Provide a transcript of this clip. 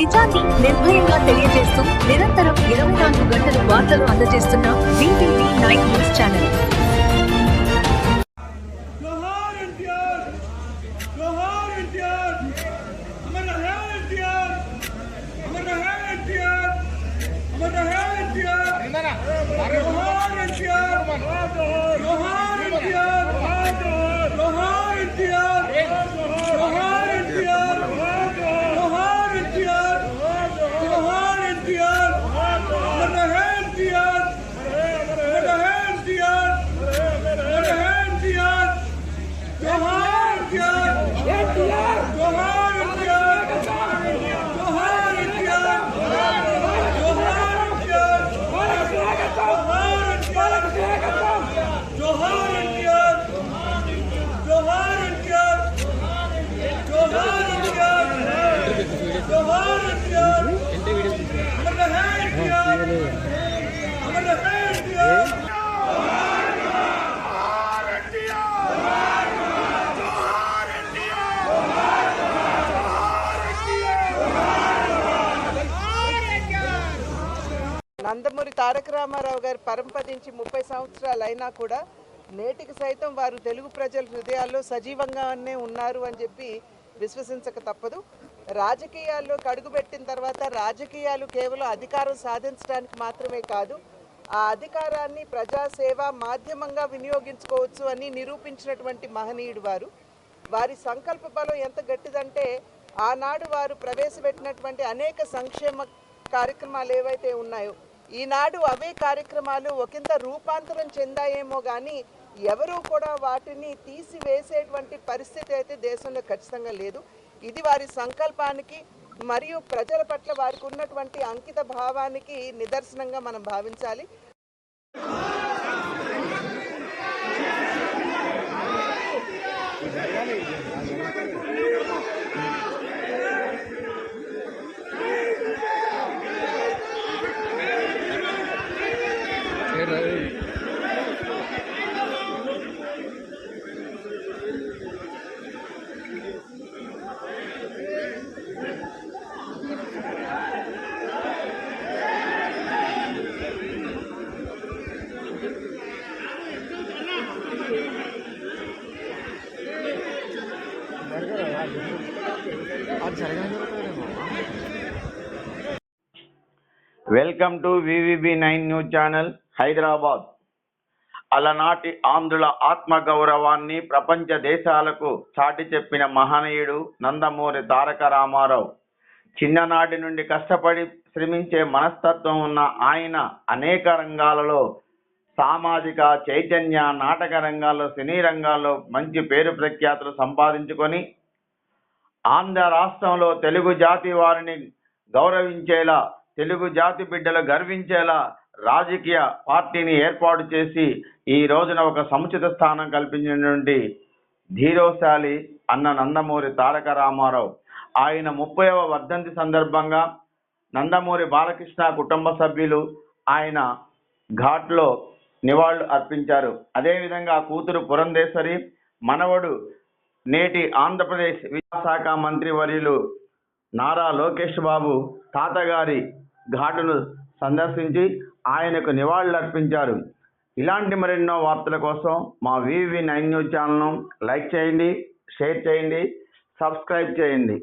నిజాన్ని నిర్భయంగా తెలియజేస్తూ నిరంతరం ఇరవై నాలుగు గంటలు వార్తలు అందజేస్తున్న BTV nine news channel. Nandamuri Taraka Ramarao గారు పరంపదించి ముప్పై సంవత్సరాలు అయినా కూడా నేటికి సైతం వారు తెలుగు ప్రజల హృదయాల్లో సజీవంగానే ఉన్నారు అని చెప్పి విశ్వసించక తప్పదు. రాజకీయాల్లో కడుగుపెట్టిన తర్వాత రాజకీయాలు కేవలం అధికారం సాధించడానికి మాత్రమే కాదు ఆ అధికారాన్ని ప్రజాసేవ మాధ్యమంగా వినియోగించుకోవచ్చు అని నిరూపించినటువంటి మహనీయుడు వారు. వారి సంకల్ప బలం ఎంత గట్టిదంటే ఆనాడు వారు ప్రవేశపెట్టినటువంటి అనేక సంక్షేమ కార్యక్రమాలు ఏవైతే ఉన్నాయో ఈనాడు అవే కార్యక్రమాలు ఒకంత రూపాంతరం చెందాయేమో కానీ ఎవరూ కూడా వాటిని తీసివేసేటువంటి పరిస్థితి అయితే దేశంలో ఖచ్చితంగా లేదు. ఇది వారి సంకల్పానికి మరియు ప్రజల పట్ల వారికి ఉన్నటువంటి అంకిత భావానికి నిదర్శనంగా మనం భావించాలి. Welcome to VVB nine news channel Hyderabad. అలనాటి ఆంధ్రుల ఆత్మ గౌరవాన్ని ప్రపంచ దేశాలకు చాటి చెప్పిన మహనీయుడు నందమూరి తారక రామారావు. చిన్ననాటి నుండి కష్టపడి శ్రమించే మనస్తత్వం ఉన్న ఆయన అనేక రంగాలలో సామాజిక చైతన్య నాటక రంగాల్లో సినీ రంగాల్లో మంచి పేరు ప్రఖ్యాతులు సంపాదించుకొని ఆంధ్ర రాష్ట్రంలో తెలుగు జాతి వారిని గౌరవించేలా తెలుగు జాతి బిడ్డలు గర్వించేలా రాజకీయ పార్టీని ఏర్పాటు చేసి ఈ రోజున ఒక సముచిత స్థానం కల్పించినటువంటి ధీరోశాలి అన్న నందమూరి తారక రామారావు. ఆయన ముప్పైవ వర్ధంతి సందర్భంగా నందమూరి బాలకృష్ణ కుటుంబ సభ్యులు ఆయన ఘాట్లో నివాళులు అర్పించారు. అదేవిధంగా కూతురు పురంధేశ్వరి మనవడు నేటి ఆంధ్రప్రదేశ్ విద్యాశాఖ మంత్రి వర్యులు నారా లోకేష్ బాబు తాతగారి ఘాటును సందర్శించి ఆయనకు నివాళులర్పించారు. ఇలాంటి మరెన్నో వార్తల కోసం మా వివి నైన్ న్యూస్ ఛానల్ను లైక్ చేయండి షేర్ చేయండి సబ్స్క్రైబ్ చేయండి.